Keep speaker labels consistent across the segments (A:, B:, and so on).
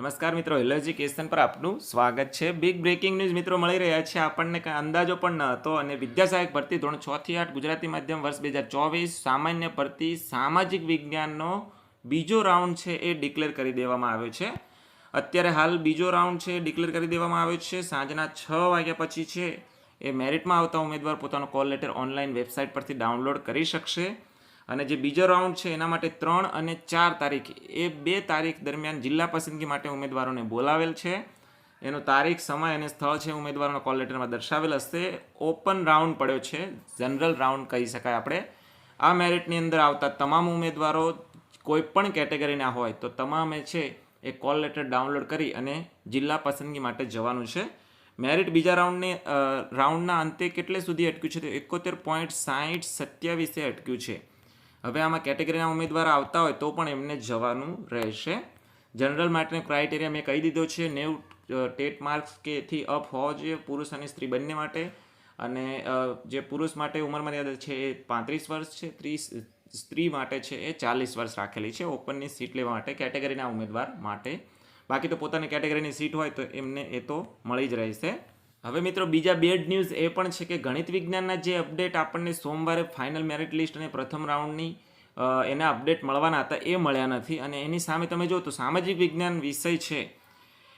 A: નમસ્કાર મિત્રો, એલર્જી પર આપનું સ્વાગત છે. બિગ બ્રેકિંગ ન્યૂઝ મિત્રો મળી રહ્યા છે. આપણને કાંઈ અંદાજો પણ ન હતો અને વિદ્યાસહાયક ભરતી ધોરણ છ આઠ ગુજરાતી માધ્યમ વર્ષ બે ચોવીસ, સામાન્ય ભરતી, સામાજિક વિજ્ઞાનનો બીજો રાઉન્ડ છે એ ડિક્લેર કરી દેવામાં આવ્યો છે. અત્યારે હાલ બીજો રાઉન્ડ છે ડિક્લેર કરી દેવામાં આવ્યો છે. સાંજના છ વાગ્યા પછી છે એ મેરિટમાં આવતા ઉમેદવાર પોતાનો કોલ લેટર ઓનલાઈન વેબસાઇટ પરથી ડાઉનલોડ કરી શકશે. અને જે બીજો રાઉન્ડ છે, એના માટે ત્રણ અને ચાર તારીખ. એ બે તારીખ દરમિયાન જિલ્લા પસંદગી માટે ઉમેદવારોને બોલાવેલ છે. એનો તારીખ, સમય અને સ્થળ છે ઉમેદવારોના કોલ લેટરમાં દર્શાવેલ હશે. ઓપન રાઉન્ડ પડ્યો છે. જનરલ રાઉન્ડ કહી શકાય આપણે. આ મેરિટની અંદર આવતા તમામ ઉમેદવારો કોઈ પણ કેટેગરીના હોય તો તમામે છે એ કોલ લેટર ડાઉનલોડ કરી અને જિલ્લા પસંદગી માટે જવાનું છે. મેરિટ બીજા રાઉન્ડને રાઉન્ડના અંતે કેટલે સુધી અટક્યું છે તો એકોતેર પોઈન્ટ સાહીઠ સત્યાવીસે અટક્યું છે. હવે આમાં કેટેગરીના ઉમેદવાર આવતા હોય તો પણ એમને જવાનું રહેશે. જનરલ માટેનો ક્રાઇટેરિયા મેં કહી દીધો છે, નેવ ટેટ માર્ક્સ કે એથી અપ હોવો જોઈએ, પુરુષ અને સ્ત્રી બંને માટે. અને જે પુરુષ માટે ઉંમર મર્યાદા છે એ પાંત્રીસ વર્ષ છે, ત્રીસ, સ્ત્રી માટે છે એ ચાલીસ વર્ષ રાખેલી છે ઓપનની સીટ લેવા માટે કેટેગરીના ઉમેદવાર માટે. બાકી તો પોતાની કેટેગરીની સીટ હોય તો એમને એ તો મળી જ રહેશે. હવે મિત્રો બીજા બેડ ન્યૂઝ એ પણ છે કે ગણિત વિજ્ઞાનના જે અપડેટ આપણને સોમવારે ફાઇનલ મેરિટ લિસ્ટ અને પ્રથમ રાઉન્ડની એના અપડેટ મળવાના હતા એ મળ્યા નથી અને એની સામે તમે જો તો સામાજિક વિજ્ઞાન વિષય છે,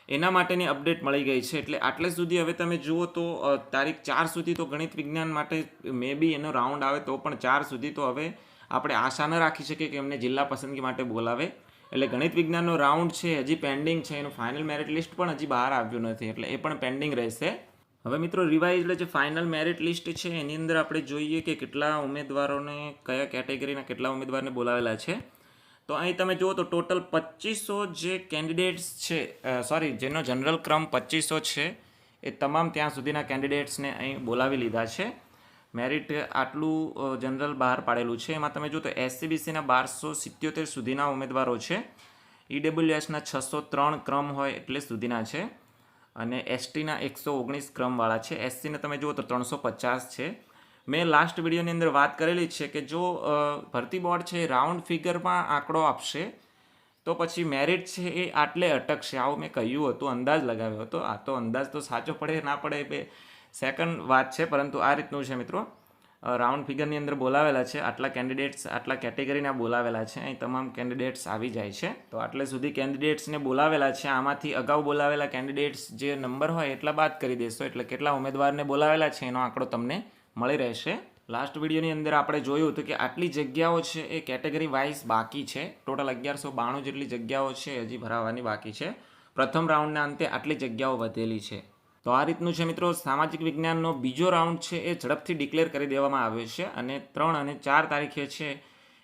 A: એના માટેની અપડેટ મળી ગઈ છે. એટલે આટલે સુધી હવે તમે જુઓ તો તારીખ ચાર સુધી તો ગણિત વિજ્ઞાન માટે મે બી એનો રાઉન્ડ આવે તો પણ ચાર સુધી તો હવે આપણે આશા ન રાખી શકીએ કે એમને જિલ્લા પસંદગી માટે બોલાવે. એટલે ગણિત વિજ્ઞાનનો રાઉન્ડ છે, હજી પેન્ડિંગ છે, એનું ફાઇનલ મેરિટ લિસ્ટ પણ હજી બહાર આવ્યું નથી. એટલે એ પણ પેન્ડિંગ રહેશે. હવે મિત્રો રિવાઇઝ એટલે જે ફાઇનલ મેરિટ લિસ્ટ છે, એની અંદર આપણે જોઈએ કે કેટલા ઉમેદવારોને કયા કેટેગરીના કેટલા ઉમેદવારને બોલાવેલા છે. તો અહીં તમે જુઓ તો ટોટલ પચીસો જે કેન્ડિડેટ્સ છે સોરી જેનો જનરલ ક્રમ પચીસો છે, એ તમામ ત્યાં સુધીના કેન્ડિડેટ્સને અહીં બોલાવી લીધા છે. મેરિટ આટલું જનરલ બહાર પાડેલું છે. એમાં તમે જુઓ તો એસસીબીસીના બારસો સિત્યોતેર સુધીના ઉમેદવારો છે. ઈડબ્લ્યુએસના છસો ત્રણ ક્રમ હોય એટલે સુધીના છે. અને એસટીના એકસો ઓગણીસ ક્રમવાળા છે. એસસીને તમે જુઓ તો ત્રણસો પચાસ છે. મેં લાસ્ટ વિડીયોની અંદર વાત કરેલી છે કે જો ભરતી બોર્ડ છે રાઉન્ડ ફિગરમાં આંકડો આપશે, તો પછી મેરિટ છે એ આટલે અટકશે. આવું મેં કહ્યું હતું, અંદાજ લગાવ્યો હતો. આ તો અંદાજ તો સાચો પડે ના પડે બે સેકન્ડ વાત છે, પરંતુ આ રીતનું છે મિત્રો. રાઉન્ડ ફિગરની અંદર બોલાવેલા છે. આટલા કેન્ડિડેટ્સ આટલા કેટેગરીના બોલાવેલા છે. અહીં તમામ કેન્ડિડેટ્સ આવી જાય છે. તો આટલે સુધી કેન્ડિડેટ્સને બોલાવેલા છે. આમાંથી અગાઉ બોલાવેલા કેન્ડિડેટ્સ જે નંબર હોય એટલા બાદ કરી દેશો. એટલે કેટલા ઉમેદવારને બોલાવેલા છે એનો આંકડો તમને મળી રહેશે. લાસ્ટ વિડીયોની અંદર આપણે જોયું હતું કે આટલી જગ્યાઓ છે એ કેટેગરી વાઇઝ બાકી છે. ટોટલ અગિયારસો બાણું જેટલી જગ્યાઓ છે હજી ભરાવાની બાકી છે. પ્રથમ રાઉન્ડના અંતે આટલી જગ્યાઓ વધેલી છે. તો આ રીતનું છે મિત્રો, સામાજિક વિજ્ઞાનનો બીજો રાઉન્ડ છે, એ ઝડપથી ડિક્લેર કરી દેવામાં આવ્યો છે અને ત્રણ અને ચાર તારીખે છે,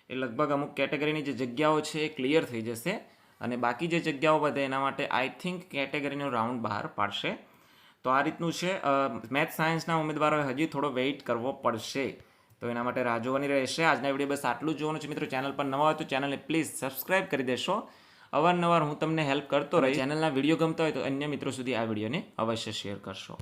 A: એ લગભગ અમુક કેટેગરીની જે જગ્યાઓ છે એ ક્લિયર થઈ જશે અને બાકી જે જગ્યાઓ વધે એના માટે આઈ થિંક કેટેગરીનો રાઉન્ડ બહાર પાડશે. તો આ રીતનું છે મેથ સાયન્સના ઉમેદવારોએ હજી થોડો વેઇટ કરવો પડશે. તો એના માટે રાહ જોવાની રહેશે. આજના વીડિયો બસ આટલું જોવાનું છે મિત્રો. ચેનલ પર નવા હોય તો ચેનલને પ્લીઝ સબસ્ક્રાઇબ કરી દેશો. અવારનવાર હું તમને હેલ્પ કરતો રહી ચેનલના વીડિયો ગમતા હોય તો અન્ય મિત્રો સુધી આ વિડીયોને અવશ્ય શેર કરશો.